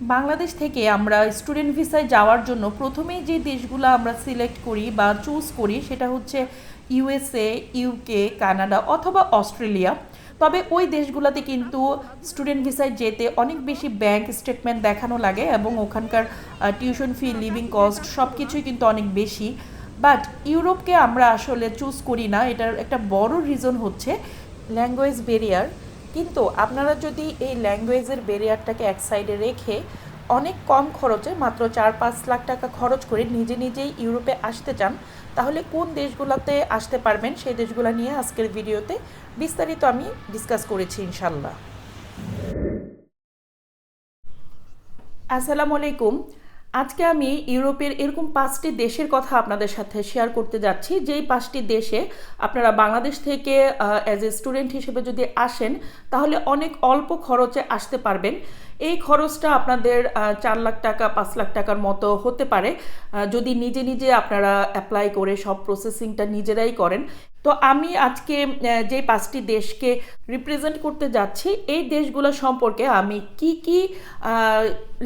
বাংলাদেশ থেকে আমরা স্টুডেন্ট ভিসায় যাওয়ার জন্য প্রথমেই যে দেশগুলো আমরা সিলেক্ট করি বা চুজ করি সেটা হচ্ছে ইউএসএ ইউকে কানাডা অথবা অস্ট্রেলিয়া তবে ওই দেশগুলোতে কিন্তু স্টুডেন্ট ভিসায় যেতে অনেক বেশি ব্যাংক স্টেটমেন্ট দেখানো লাগে এবং ওখানকার টিউশন ফি লিভিং কস্ট সব কিছুই কিন্তু অনেক বেশি। বাট ইউরোপকে আমরা আসলে চুজ করি না, এটার একটা বড় রিজন হচ্ছে ল্যাঙ্গুয়েজ ব্যারিয়ার কিন্তু আপনারা যদি এই ল্যাঙ্গুয়েজের ব্যারিয়ারটাকে এক সাইডে রেখে অনেক কম খরচে, মাত্র চার পাঁচ লাখ টাকা খরচ করে নিজে নিজেই ইউরোপে আসতে চান, তাহলে কোন দেশগুলোতে আসতে পারবেন সেই দেশগুলো নিয়ে আজকের ভিডিওতে বিস্তারিত আমি ডিসকাস করেছি ইনশাল্লাহ আসসালামু আলাইকুম। আজকে আমি ইউরোপের এরকম পাঁচটি দেশের কথা আপনাদের সাথে শেয়ার করতে যাচ্ছি। যেই পাঁচটি দেশে আপনারা বাংলাদেশ থেকে অ্যাজ এ স্টুডেন্ট হিসেবে যদি আসেন, তাহলে অনেক অল্প খরচে আসতে পারবেন। এই খরচটা আপনাদের চার লাখ টাকা, পাঁচ লাখ টাকার মতো হতে পারে। যদি নিজে নিজে আপনারা অ্যাপ্লাই করে সব প্রসেসিংটা নিজেরাই করেন। তো আমি আজকে যে পাঁচটি দেশকে রিপ্রেজেন্ট করতে যাচ্ছি, এই দেশগুলো সম্পর্কে আমি কি কি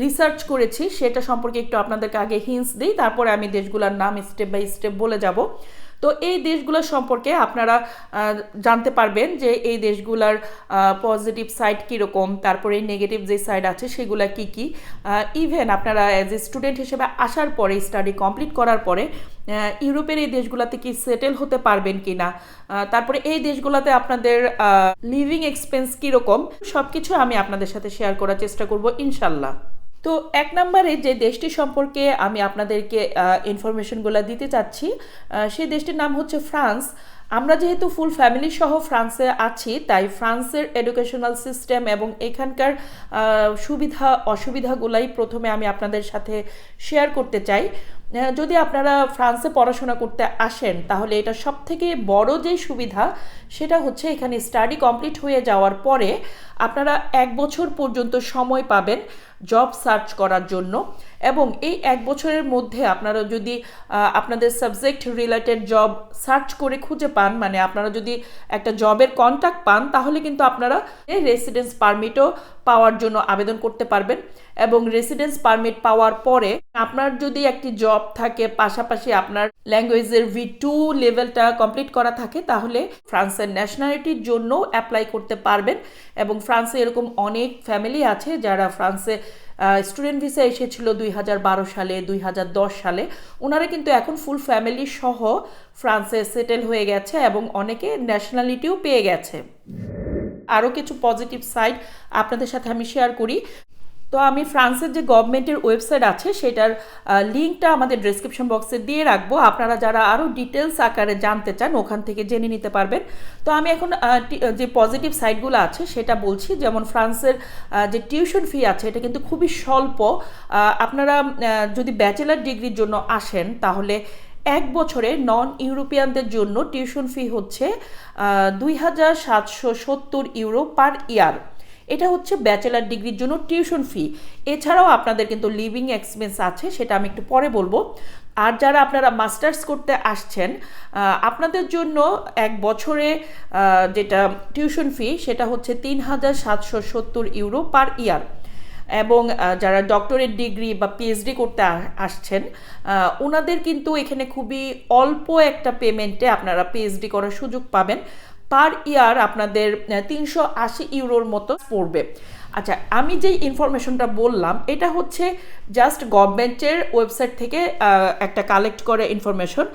রিসার্চ করেছি সেটা সম্পর্কে একটু আপনাদেরকে আগে হিন্স দিই, তারপরে আমি দেশগুলোর নাম স্টেপ বাই স্টেপ বলে যাব। তো এই দেশগুলো সম্পর্কে আপনারা জানতে পারবেন যে এই দেশগুলার পজিটিভ সাইড কীরকম, তারপরে নেগেটিভ যে সাইড আছে সেগুলো কি কি। ইভেন আপনারা অ্যাজ এ স্টুডেন্ট হিসেবে আসার পরে স্টাডি কমপ্লিট করার পরে ইউরোপের এই দেশগুলোতে কি সেটেল হতে পারবেন কি না তারপরে এই দেশগুলোতে আপনাদের লিভিং এক্সপেন্স কীরকম? সব কিছু আমি আপনাদের সাথে শেয়ার করার চেষ্টা করব ইনশাল্লাহ তো এক নম্বরে যে দেশটি সম্পর্কে আমি আপনাদেরকে ইনফরমেশনগুলো দিতে চাচ্ছি সেই দেশটির নাম হচ্ছে ফ্রান্স। আমরা যেহেতু ফুল ফ্যামিলি সহ ফ্রান্সে আছি, তাই ফ্রান্সের এডুকেশনাল সিস্টেম এবং এখানকার সুবিধা, অসুবিধাগুলাই প্রথমে আমি আপনাদের সাথে শেয়ার করতে চাই। যদি আপনারা ফ্রান্সে পড়াশোনা করতে আসেন, তাহলে এটা সব থেকে বড় যে সুবিধা, সেটা হচ্ছে এখানে স্টাডি কমপ্লিট হয়ে যাওয়ার পরে আপনারা এক বছর পর্যন্ত সময় পাবেন জব সার্চ করার জন্য। এবং এই এক বছরের মধ্যে আপনারা যদি আপনাদের সাবজেক্ট রিলেটেড জব সার্চ করে খুঁজে পান মানে আপনারা যদি একটা জবের কন্ট্যাক্ট পান, তাহলে কিন্তু আপনারা এই রেসিডেন্স পারমিটও পাওয়ার জন্য আবেদন করতে পারবেন। এবং রেসিডেন্স পারমিট পাওয়ার পরে আপনার যদি একটি জব থাকে, পাশাপাশি আপনার ল্যাঙ্গুয়েজের ভি টু লেভেলটা কমপ্লিট করা থাকে, তাহলে ফ্রান্সের ন্যাশনালিটির জন্য অ্যাপ্লাই করতে পারবেন। এবং ফ্রান্সে এরকম অনেক ফ্যামিলি আছে যারা ফ্রান্সে স্টুডেন্ট ভিসা এসেছিল দুই হাজার বারো সালে, দুই হাজার দশ সালে। ওনারা কিন্তু এখন ফুল ফ্যামিলি সহ ফ্রান্সে সেটেল হয়ে গেছে এবং অনেকে ন্যাশনালিটিও পেয়ে গেছে। আরও কিছু পজিটিভ সাইড আপনাদের সাথে আমি শেয়ার করি। তো আমি ফ্রান্সের যে গভর্নমেন্টের ওয়েবসাইট আছে, সেটার লিঙ্কটা আমাদের ডিসক্রিপশন বক্সে দিয়ে রাখব। আপনারা যারা আরও ডিটেলস আকারে জানতে চান, ওখান থেকে জেনে নিতে পারবেন। তো আমি এখন যে পজিটিভ সাইটগুলো আছে, সেটা বলছি। যেমন ফ্রান্সের যে টিউশন ফি আছে, এটা কিন্তু খুবই স্বল্প। আপনারা যদি ব্যাচেলার ডিগ্রির জন্য আসেন, তাহলে এক বছরে নন ইউরোপিয়ানদের জন্য টিউশন ফি হচ্ছে দুই হাজার সাতশো সত্তর ইউরো পার ইয়ার এটা হচ্ছে ব্যাচেলার ডিগ্রির জন্য টিউশন ফি এছাড়াও আপনাদের কিন্তু লিভিং এক্সপেন্স আছে, সেটা আমি একটু পরে বলব। আর যারা আপনারা মাস্টার্স করতে আসছেন আপনাদের জন্য এক বছরে যেটা টিউশন ফি সেটা হচ্ছে তিন হাজার সাতশো সত্তর ইউরো পার ইয়ার এবং যারা ডক্টরেট ডিগ্রি বা পিএইচডি করতে আসছেন ওনাদের কিন্তু এখানে খুবই অল্প একটা পেমেন্টে আপনারা পিএইচডি করার সুযোগ পাবেন। পার ইয়ার আপনাদের তিনশো আশি ইউরোর মতো পড়বে। আচ্ছা আমি যেই ইনফরমেশনটা বললাম, এটা হচ্ছে জাস্ট গভর্নমেন্টের ওয়েবসাইট থেকে একটা কালেক্ট করে ইনফরমেশন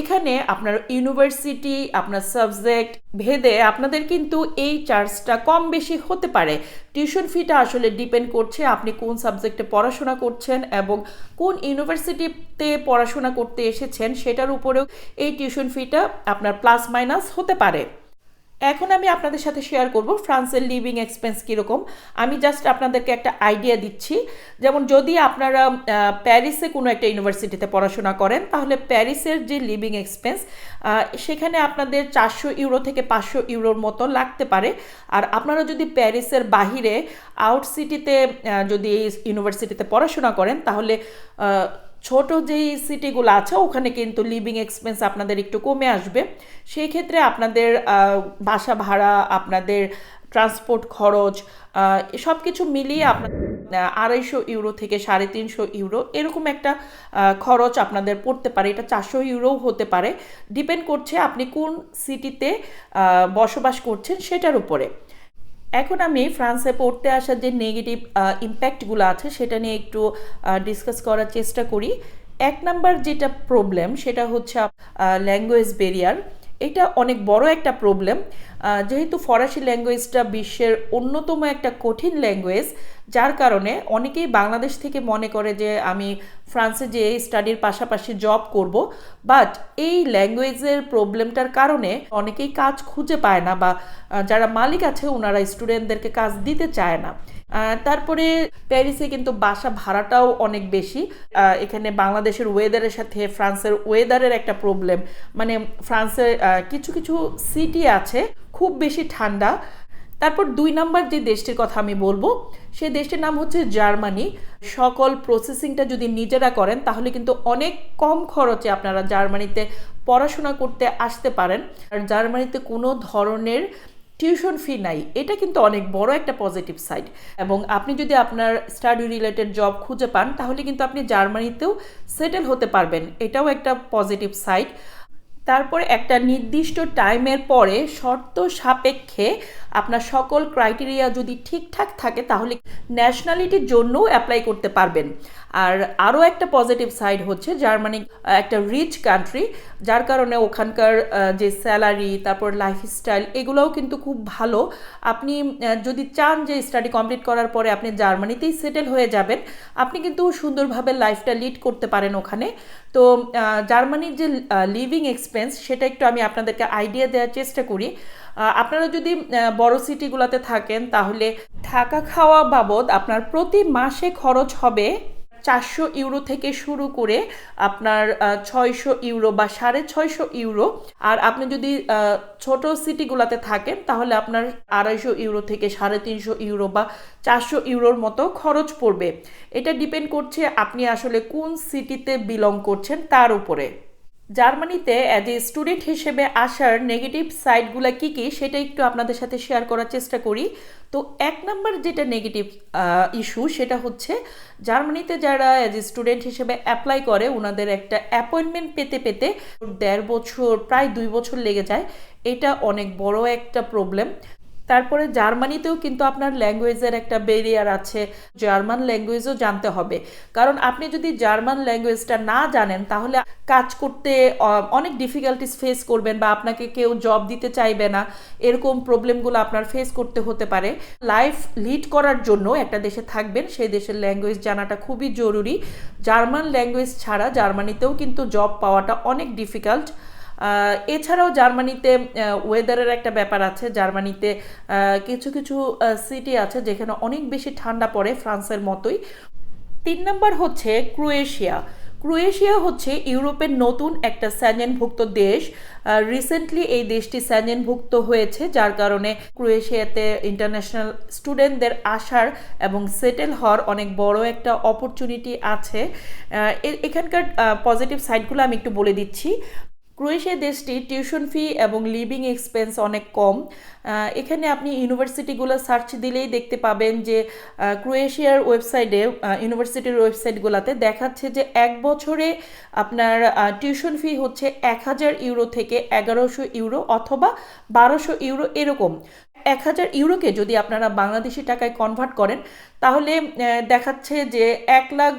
এখানে আপনার ইউনিভার্সিটি আপনার সাবজেক্ট ভেদে আপনাদের কিন্তু এই চার্জটা কম বেশি হতে পারে। টিউশন ফিটা আসলে ডিপেন্ড করছে আপনি কোন সাবজেক্টে পড়াশোনা করছেন এবং কোন ইউনিভার্সিটিতে পড়াশোনা করতে এসেছেন, সেটার উপরেও এই টিউশন ফিটা আপনার প্লাস মাইনাস হতে পারে। এখন আমি আপনাদের সাথে শেয়ার করব ফ্রান্সের লিভিং এক্সপেন্স কীরকম। আমি জাস্ট আপনাদেরকে একটা আইডিয়া দিচ্ছি। যেমন যদি আপনারা প্যারিসে কোনো একটা ইউনিভার্সিটিতে পড়াশোনা করেন, তাহলে প্যারিসের যে লিভিং এক্সপেন্স সেখানে আপনাদের চারশো ইউরো থেকে পাঁচশো ইউরোর মতো লাগতে পারে। আর আপনারা যদি প্যারিসের বাহিরে আউট সিটিতে যদি ইউনিভার্সিটিতে পড়াশোনা করেন, তাহলে ছোট যেই সিটিগুলো আছে, ওখানে কিন্তু লিভিং এক্সপেন্স আপনাদের একটু কমে আসবে। সেই ক্ষেত্রে আপনাদের বাসা ভাড়া, আপনাদের ট্রান্সপোর্ট খরচ সব কিছু মিলিয়ে আপনার আড়াইশো ইউরো থেকে সাড়ে তিনশো ইউরো এরকম একটা খরচ আপনাদের পড়তে পারে। এটা চারশো ইউরোও হতে পারে। ডিপেন্ড করছে আপনি কোন সিটিতে বসবাস করছেন সেটার উপরে। এখন আমি ফ্রান্সে পড়তে আসার যে নেগেটিভ ইম্প্যাক্টগুলো আছে সেটা নিয়ে একটু ডিসকাস করার চেষ্টা করি। এক নাম্বার যেটা প্রবলেম সেটা হচ্ছে ল্যাঙ্গুয়েজ ব্যারিয়ার এটা অনেক বড় একটা প্রবলেম যেহেতু ফরাসি ল্যাঙ্গুয়েজটা বিশ্বের অন্যতম একটা কঠিন ল্যাঙ্গুয়েজ যার কারণে অনেকেই বাংলাদেশ থেকে মনে করে যে আমি ফ্রান্সে যে স্টাডির পাশাপাশি জব করব বাট এই ল্যাঙ্গুয়েজের প্রবলেমটার কারণে অনেকেই কাজ খুঁজে পায় না বা যারা মালিক আছে ওনারা স্টুডেন্টদেরকে কাজ দিতে চায় না। তারপরে প্যারিসে কিন্তু বাসা ভাড়াটাও অনেক বেশি। এখানে বাংলাদেশের ওয়েদারের সাথে ফ্রান্সের ওয়েদারের একটা প্রবলেম মানে ফ্রান্সের কিছু কিছু সিটি আছে খুব বেশি ঠান্ডা। তারপর দুই নাম্বার যে দেশটির কথা আমি বলব সেই দেশটির নাম হচ্ছে জার্মানি। সকল প্রসেসিংটা যদি নিজেরা করেন, তাহলে কিন্তু অনেক কম খরচে আপনারা জার্মানিতে পড়াশোনা করতে আসতে পারেন। আর জার্মানিতে কোনো ধরনের টিউশন ফি নাই। এটা কিন্তু অনেক বড় একটা পজিটিভ সাইড এবং আপনি যদি আপনার স্টাডি রিলেটেড জব খুঁজে পান, তাহলে কিন্তু আপনি জার্মানিতেও সেটেল হতে পারবেন। এটাও একটা পজিটিভ সাইড তারপরে একটা নির্দিষ্ট টাইমের পরে, শর্ত সাপেক্ষে আপনার সকল ক্রাইটেরিয়া যদি ঠিকঠাক থাকে, তাহলে ন্যাশনালিটির জন্যও অ্যাপ্লাই করতে পারবেন। আর আরও একটা পজিটিভ সাইড হচ্ছে জার্মানি একটা রিচ কান্ট্রি যার কারণে ওখানকার যে স্যালারি তারপর লাইফস্টাইল এগুলোও কিন্তু খুব ভালো। আপনি যদি চান যে স্টাডি কমপ্লিট করার পরে আপনি জার্মানিতেই সেটেল হয়ে যাবেন, আপনি কিন্তু সুন্দরভাবে লাইফটা লিড করতে পারেন ওখানে। তো জার্মানির যে লিভিং এক্সপেন্স সেটা একটু আমি আপনাদেরকে আইডিয়া দেওয়ার চেষ্টা করি। আপনারা যদি বড় সিটিগুলোতে থাকেন, তাহলে থাকা খাওয়া বাবদ আপনার প্রতি মাসে খরচ হবে চারশো ইউরো থেকে শুরু করে আপনার ছয়শো ইউরো বা সাড়ে ছয়শো ইউরো। আর আপনি যদি ছোট সিটিগুলোতে থাকেন, তাহলে আপনার আড়াইশো ইউরো থেকে সাড়ে তিনশো ইউরো বা চারশো ইউরোর মতো খরচ পড়বে। এটা ডিপেন্ড করছে আপনি আসলে কোন সিটিতে বিলং করছেন তার উপরে। জার্মানিতে অ্যাজ এ স্টুডেন্ট হিসেবে আসার নেগেটিভ সাইডগুলো কী কী সেটা একটু আপনাদের সাথে শেয়ার করার চেষ্টা করি। তো এক নম্বর যেটা নেগেটিভ ইস্যু সেটা হচ্ছে জার্মানিতে যারা অ্যাজ এ স্টুডেন্ট হিসেবে অ্যাপ্লাই করে ওনাদের একটা অ্যাপয়েন্টমেন্ট পেতে পেতে দেড় বছর, প্রায় দুই বছর লেগে যায়। এটা অনেক বড় একটা প্রবলেম তারপরে জার্মানিতেও কিন্তু আপনার ল্যাঙ্গুয়েজের একটা ব্যারিয়ার আছে, জার্মান ল্যাঙ্গুয়েজও জানতে হবে। কারণ আপনি যদি জার্মান ল্যাঙ্গুয়েজটা না জানেন, তাহলে কাজ করতে অনেক ডিফিকাল্টিস ফেস করবেন বা আপনাকে কেউ জব দিতে চাইবে না। এরকম প্রবলেমগুলো আপনার ফেস করতে হতে পারে। লাইফ লিড করার জন্য একটা দেশে থাকবেন, সেই দেশের ল্যাঙ্গুয়েজ জানাটা খুবই জরুরি। জার্মান ল্যাঙ্গুয়েজ ছাড়া জার্মানিতেও কিন্তু জব পাওয়াটা অনেক ডিফিকাল্ট এছাড়াও জার্মানিতে ওয়েদারের একটা ব্যাপার আছে। জার্মানিতে কিছু কিছু সিটি আছে যেখানে অনেক বেশি ঠান্ডা পড়ে ফ্রান্সের মতোই। তিন নম্বর হচ্ছে ক্রোয়েশিয়া। ক্রোয়েশিয়া হচ্ছে ইউরোপের নতুন একটা স্যাজেনভুক্ত দেশ। রিসেন্টলি এই দেশটি স্যাজেনভুক্ত হয়েছে, যার কারণে ক্রোয়েশিয়াতে ইন্টারন্যাশনাল স্টুডেন্টদের আসার এবং সেটেল হওয়ার অনেক বড় একটা অপরচুনিটি আছে। এখানকার পজিটিভ সাইডগুলো আমি একটু বলে দিচ্ছি। ক্রোয়েশিয়া দেশটি টিউশন ফি এবং লিভিং এক্সপেন্স অনেক কম। এখানে আপনি ইউনিভার্সিটিগুলো সার্চ দিলেই দেখতে পাবেন যে ক্রোয়েশিয়ার ওয়েবসাইটে ইউনিভার্সিটির ওয়েবসাইটগুলোতে দেখাচ্ছে যে এক বছরে আপনার টিউশন ফি হচ্ছে এক হাজার ইউরো থেকে এগারোশো ইউরো অথবা বারোশো ইউরো এরকম। এক হাজার ইউরোকে যদি আপনারা বাংলাদেশি টাকায় কনভার্ট করেন, তাহলে দেখাচ্ছে যে এক লাখ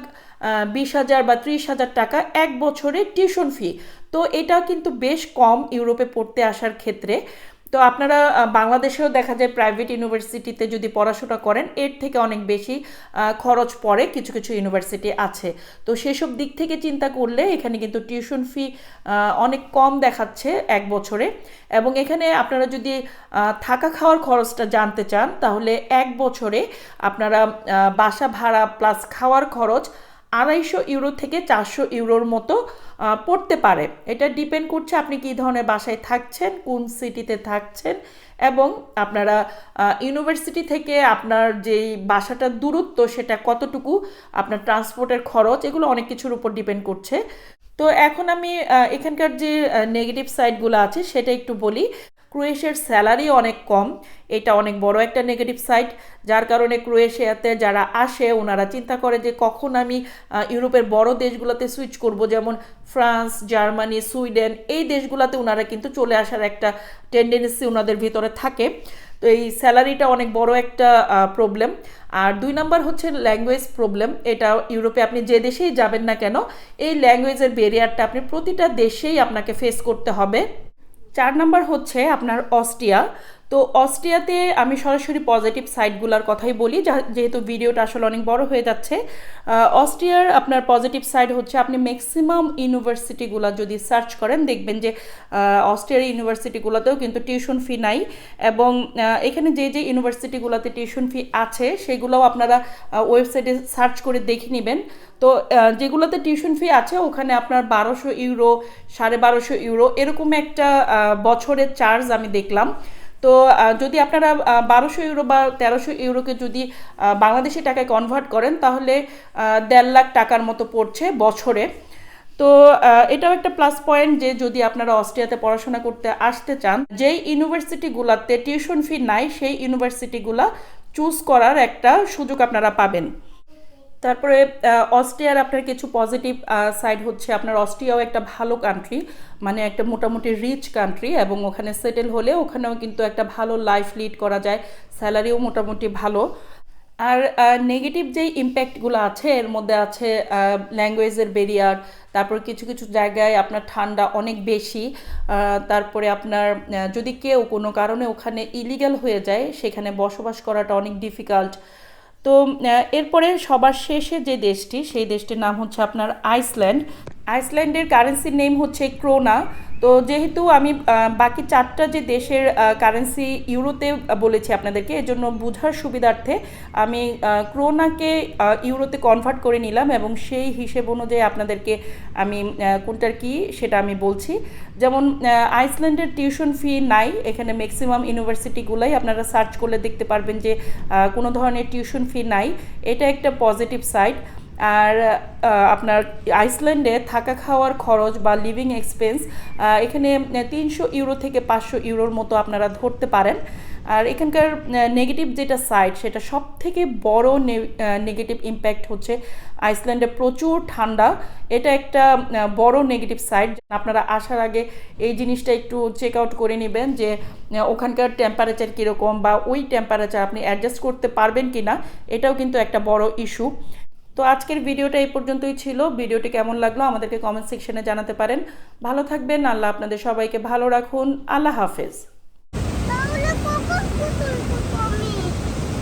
বিশ হাজার বা ত্রিশ হাজার টাকা এক বছরে টিউশন ফি তো এটা কিন্তু বেশ কম ইউরোপে পড়তে আসার ক্ষেত্রে। তো আপনারা বাংলাদেশেও দেখা যায় প্রাইভেট ইউনিভার্সিটিতে যদি পড়াশোনা করেন, এর থেকে অনেক বেশি খরচ পড়ে কিছু কিছু ইউনিভার্সিটি আছে। তো সেসব দিক থেকে চিন্তা করলে এখানে কিন্তু টিউশন ফি অনেক কম দেখাচ্ছে এক বছরে। এবং এখানে আপনারা যদি থাকা খাওয়ার খরচটা জানতে চান, তাহলে এক বছরে আপনারা বাসা ভাড়া প্লাস খাওয়ার খরচ আড়াইশো ইউরো থেকে চারশো ইউরোর মতো পড়তে পারে। এটা ডিপেন্ড করছে আপনি কী ধরনের বাসায় থাকছেন, কোন সিটিতে থাকছেন এবং আপনারা ইউনিভার্সিটি থেকে আপনার যেই বাসাটার দূরত্ব সেটা কতটুকু, আপনার ট্রান্সপোর্টের খরচ, এগুলো অনেক কিছুর উপর ডিপেন্ড করছে। তো এখন আমি এখানকার যে নেগেটিভ সাইডগুলো আছে সেটা একটু বলি। ক্রোয়েশিয়ার স্যালারি অনেক কম। এটা অনেক বড় একটা নেগেটিভ সাইড যার কারণে ক্রোয়েশিয়াতে যারা আসে, ওনারা চিন্তা করে যে কখন আমি ইউরোপের বড় দেশগুলোতে সুইচ করব, যেমন ফ্রান্স, জার্মানি, সুইডেন, এই দেশগুলোতে ওনারা কিন্তু চলে আসার একটা টেন্ডেন্সি ওনাদের ভিতরে থাকে। তো এই স্যালারিটা অনেক বড় একটা প্রবলেম আর দুই নাম্বার হচ্ছে ল্যাঙ্গুয়েজ প্রবলেম এটা ইউরোপে আপনি যে দেশেই যাবেন না কেন, এই ল্যাঙ্গুয়েজের ব্যারিয়ারটা আপনি প্রতিটা দেশেই আপনাকে ফেস করতে হবে। চার নাম্বার হচ্ছে আপনার অস্ট্রিয়া তো অস্ট্রিয়াতে আমি সরাসরি পজিটিভ সাইডগুলোর কথাই বলি যেহেতু ভিডিওটা আসলে অনেক বড় হয়ে যাচ্ছে। অস্ট্রিয়ার আপনার পজিটিভ সাইড হচ্ছে, আপনি ম্যাক্সিমাম ইউনিভার্সিটিগুলো যদি সার্চ করেন, দেখবেন যে অস্ট্রিয়ার ইউনিভার্সিটিগুলোতেও কিন্তু টিউশন ফি নাই এবং এখানে যে যে ইউনিভার্সিটিগুলোতে টিউশন ফি আছে, সেগুলোও আপনারা ওয়েবসাইটে সার্চ করে দেখে নেবেন। তো যেগুলোতে টিউশন ফি আছে, ওখানে আপনার বারোশো ইউরো সাড়ে বারোশো ইউরো এরকম একটা বছরের চার্জ আমি দেখলাম। তো যদি আপনারা বারোশো ইউরো বা তেরোশো ইউরোকে যদি বাংলাদেশি টাকায় কনভার্ট করেন, তাহলে দেড় লাখ টাকার মতো পড়ছে বছরে। তো এটাও একটা প্লাস পয়েন্ট যে যদি আপনারা অস্ট্রিয়াতে পড়াশোনা করতে আসতে চান, যেই ইউনিভার্সিটিগুলোতে টিউশন ফি নাই, সেই ইউনিভার্সিটিগুলা চুজ করার একটা সুযোগ আপনারা পাবেন। তারপরে অস্ট্রিয়ার আপনার কিছু পজিটিভ সাইড হচ্ছে আপনার অস্ট্রিয়াও একটা ভালো কান্ট্রি মানে একটা মোটামুটি রিচ কান্ট্রি এবং ওখানে সেটেল হলে ওখানেও কিন্তু একটা ভালো লাইফ লিড করা যায় স্যালারিও মোটামুটি ভালো। আর নেগেটিভ যেই ইম্প্যাক্টগুলো আছে, এর মধ্যে আছে ল্যাঙ্গুয়েজের বেরিয়ার তারপর কিছু কিছু জায়গায় আপনার ঠান্ডা অনেক বেশি তারপরে আপনার যদি কেউ কোনো কারণে ওখানে ইলিগাল হয়ে যায়, সেখানে বসবাস করাটা অনেক ডিফিকাল্ট তো এরপরে সবার শেষে যে দেশটি সেই দেশটির নাম হচ্ছে আপনার আইসল্যান্ড। আইসল্যান্ডের কারেন্সির নেম হচ্ছে ক্রোনা তো যেহেতু আমি বাকি চারটা যে দেশের কারেন্সি ইউরোতে বলেছি আপনাদেরকে, এজন্য বোঝার সুবিধার্থে আমি ক্রোনাকে ইউরোতে কনভার্ট করে নিলাম এবং সেই হিসেব অনুযায়ী আপনাদেরকে আমি কোনটার কি সেটা আমি বলছি। যেমন আইসল্যান্ডের টিউশন ফি নাই, এখানে ম্যাক্সিমাম ইউনিভার্সিটিগুলোই আপনারা সার্চ করলে দেখতে পারবেন যে কোনো ধরনের টিউশন ফি নাই। এটা একটা পজিটিভ সাইড আর আপনার আইসল্যান্ডে থাকা খাওয়ার খরচ বা লিভিং এক্সপেন্স এখানে তিনশো ইউরো থেকে পাঁচশো ইউরোর মতো আপনারা ধরতে পারেন। আর এখানকার নেগেটিভ যেটা সাইড সেটা সব থেকে বড় নেগেটিভ ইম্প্যাক্ট হচ্ছে আইসল্যান্ডে প্রচুর ঠান্ডা। এটা একটা বড় নেগেটিভ সাইড আপনারা আসার আগে এই জিনিসটা একটু চেক আউট করে নেবেন যে ওখানকার টেম্পারেচার কীরকম বা ওই টেম্পারেচার আপনি অ্যাডজাস্ট করতে পারবেন কি না এটাও কিন্তু একটা বড় ইস্যু তো আজকের ভিডিওটা এই পর্যন্তই ছিল। ভিডিওটি কেমন লাগল আমাদেরকে কমেন্ট সেকশনে জানাতে পারেন। ভালো থাকবেন। আল্লাহ আপনাদের সবাইকে ভালো রাখুন। আল্লাহ হাফেজ।